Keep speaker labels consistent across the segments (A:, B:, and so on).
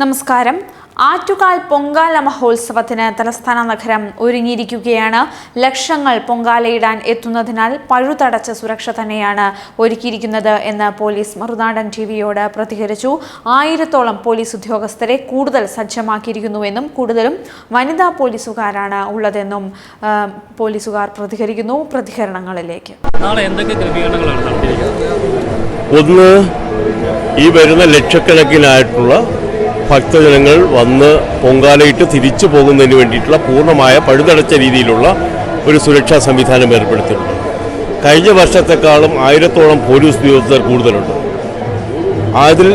A: നമസ്കാരം. ആറ്റുകാൽ പൊങ്കാല മഹോത്സവത്തിന് തലസ്ഥാന നഗരം ഒരുങ്ങിയിരിക്കുകയാണ്. ലക്ഷങ്ങൾ പൊങ്കാലയിടാൻ എത്തുന്നതിനാൽ പഴുതടച്ച സുരക്ഷ തന്നെയാണ് ഒരുക്കിയിരിക്കുന്നത് എന്ന് പോലീസ് മറുനാടൻ ടി വിയോട് പ്രതികരിച്ചു. ആയിരത്തോളം പോലീസ് ഉദ്യോഗസ്ഥരെ കൂടുതൽ സജ്ജമാക്കിയിരിക്കുന്നുവെന്നും കൂടുതലും വനിതാ പോലീസുകാരാണ് ഉള്ളതെന്നും പോലീസുകാർ പ്രതികരിക്കുന്നു. പ്രതികരണങ്ങളിലേക്ക്.
B: നാളെ എന്തൊക്കെ ക്രമീകരണങ്ങളാണ്
C: ഒന്ന് ഈ വരുന്ന ലക്ഷക്കണക്കിനായിട്ടുള്ള ഭക്തജനങ്ങൾ വന്ന് പൊങ്കാലയിട്ട് തിരിച്ചു പോകുന്നതിന് വേണ്ടിയിട്ടുള്ള പൂർണമായ പഴുതടച്ച രീതിയിലുള്ള ഒരു സുരക്ഷാ സംവിധാനം ഏർപ്പെടുത്തിയിട്ടുണ്ട്. കഴിഞ്ഞ വർഷത്തെക്കാളും ആയിരത്തോളം പോലീസ് ഉദ്യോഗസ്ഥർ കൂടുതലുണ്ട്. അതിൽ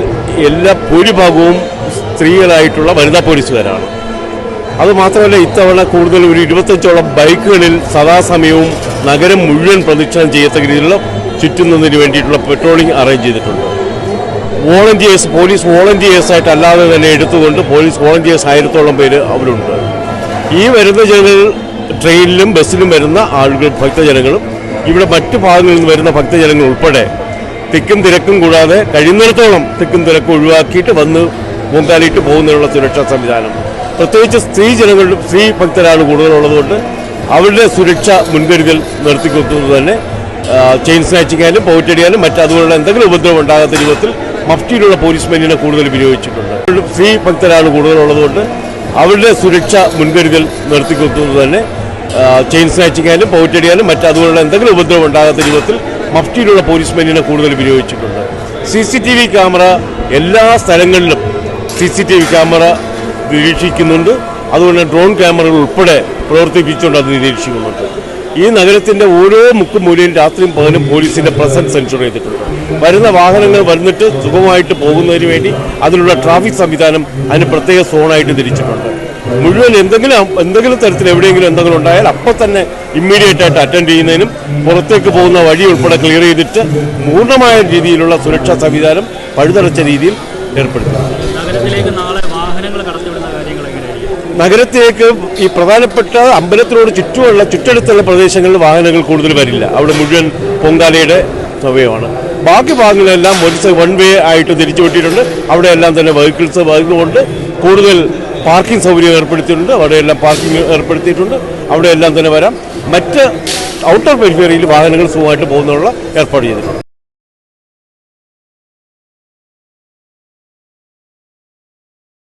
C: എല്ലാ ഭൂരിഭാഗവും സ്ത്രീകളായിട്ടുള്ള വനിതാ പോലീസുകാരാണ്. അതുമാത്രമല്ല ഇത്തവണ കൂടുതൽ ഒരു ഇരുപത്തഞ്ചോളം ബൈക്കുകളിൽ സദാസമയവും നഗരം മുഴുവൻ പ്രദക്ഷിണം ചെയ്യത്തക്ക രീതിയിലുള്ള ചുറ്റുന്നതിന് വേണ്ടിയിട്ടുള്ള പെട്രോളിംഗ് അറേഞ്ച് ചെയ്തിട്ടുണ്ട്. വോളണ്ടിയേഴ്സ് പോലീസ് വോളണ്ടിയേഴ്സ് ആയിട്ട് അല്ലാതെ തന്നെ എടുത്തുകൊണ്ട് പോലീസ് വോളണ്ടിയേഴ്സ് ആയിരത്തോളം പേര് അവരുണ്ട്. ഈ വരുന്ന ജനങ്ങൾ ട്രെയിനിലും ബസ്സിലും വരുന്ന ആളുകൾ ഭക്തജനങ്ങളും ഇവിടെ മറ്റു ഭാഗങ്ങളിൽ നിന്ന് വരുന്ന ഭക്തജനങ്ങൾ ഉൾപ്പെടെ തിക്കും തിരക്കും കൂടാതെ കഴിയുന്നിടത്തോളം തിക്കും തിരക്കും ഒഴിവാക്കിയിട്ട് വന്ന് പൊങ്കാലിട്ട് പോകുന്നതിനുള്ള സുരക്ഷാ സംവിധാനം. പ്രത്യേകിച്ച് സ്ത്രീ ജനങ്ങളുടെ സ്ത്രീ ഭക്തരാണ് കൂടുതലുള്ളതുകൊണ്ട് അവരുടെ സുരക്ഷ മുൻകരുതൽ നിർത്തിക്കൊത്തുന്നത് തന്നെ ചെയിൻ സ്നാച്ചിങ് പൗറ്റടിയാലും പോയിട്ടടിയാലും മറ്റ് അതുപോലുള്ള എന്തെങ്കിലും ഉപദ്രവം ഉണ്ടാകാത്ത രൂപത്തിൽ മഫ്റ്റിയിലുള്ള പോലീസ്മെന്റിനെ കൂടുതൽ വിനിയോഗിച്ചിട്ടുണ്ട്. സ്ത്രീ ഭക്തരാണ് കൂടുതലുള്ളതുകൊണ്ട് അവരുടെ സുരക്ഷ മുൻകരുതൽ നിർത്തിക്കൊത്തുന്നത് തന്നെ ചെയിൻ സ്നാച്ചിങ് ആയാലും പോയിട്ടടിയാലും മറ്റ് അതുപോലുള്ള എന്തെങ്കിലും ഉപദ്രവം ഉണ്ടാകാത്ത രൂപത്തിൽ മഫ്റ്റിയിലുള്ള പോലീസ്മെന്റിനെ കൂടുതൽ വിനിയോഗിച്ചിട്ടുണ്ട്. C C T V camera എല്ലാ സ്ഥലങ്ങളിലും C C T V camera നിരീക്ഷിക്കുന്നുണ്ട്. അതുകൊണ്ട് ഡ്രോൺ ക്യാമറകൾ ഉൾപ്പെടെ പ്രവർത്തിപ്പിച്ചുകൊണ്ട് അത് നിരീക്ഷിക്കുന്നുണ്ട്. ഈ നഗരത്തിന്റെ ഓരോ മുക്കും മൂലയും രാത്രിയും പകലും പോലീസിന്റെ പ്രസൻസ് എൻഷുർ ചെയ്തിട്ടുണ്ട്. വരുന്ന വാഹനങ്ങൾ വന്നിട്ട് സുഖമായിട്ട് പോകുന്നതിന് വേണ്ടി അതിനുള്ള ട്രാഫിക് സംവിധാനം അതിന് പ്രത്യേക സോണായിട്ട് തിരിച്ചിട്ടുണ്ട്. മുഴുവൻ എന്തെങ്കിലും എന്തെങ്കിലും തരത്തിൽ എവിടെയെങ്കിലും എന്തെങ്കിലും ഉണ്ടായാൽ അപ്പം തന്നെ ഇമ്മീഡിയറ്റ് ആയിട്ട് അറ്റൻഡ് ചെയ്യുന്നതിനും പുറത്തേക്ക് പോകുന്ന വഴി ഉൾപ്പെടെ ക്ലിയർ ചെയ്തിട്ട് പൂർണമായ രീതിയിലുള്ള സുരക്ഷാ സംവിധാനം പഴുതടച്ച രീതിയിൽ ഏർപ്പെടുത്തി
B: നഗരത്തിലേക്ക് നാളെ വാഹനങ്ങൾ കടത്തിവിടുന്ന കാര്യങ്ങൾ എങ്ങനെയായിരിക്കും
C: നഗരത്തിലേക്ക് ഈ പ്രധാനപ്പെട്ട അമ്പലത്തിനോട് ചുറ്റുമുള്ള ചുറ്റടുത്തുള്ള പ്രദേശങ്ങളിൽ വാഹനങ്ങൾ കൂടുതൽ വരില്ല. അവിടെ മുഴുവൻ പൊങ്കാലയുടെ സമയമാണ്. ബാക്കി ഭാഗങ്ങളെല്ലാം ഒരു വൺ വേ ആയിട്ട് തിരിച്ചു വിട്ടിട്ടുണ്ട്. അവിടെയെല്ലാം തന്നെ വെഹിക്കിൾസ് വരുന്നതുകൊണ്ട് കൂടുതൽ പാർക്കിംഗ് സൗകര്യം ഏർപ്പെടുത്തിയിട്ടുണ്ട്. അവിടെയെല്ലാം പാർക്കിംഗ് ഏർപ്പെടുത്തിയിട്ടുണ്ട്. അവിടെയെല്ലാം തന്നെ വരാം. മറ്റ് ഔട്ടർ പെരിഫേറിയിൽ വാഹനങ്ങൾ സുഖമായിട്ട് പോകുന്നതിനുള്ള ഏർപ്പാട് ചെയ്തിട്ടുണ്ട്.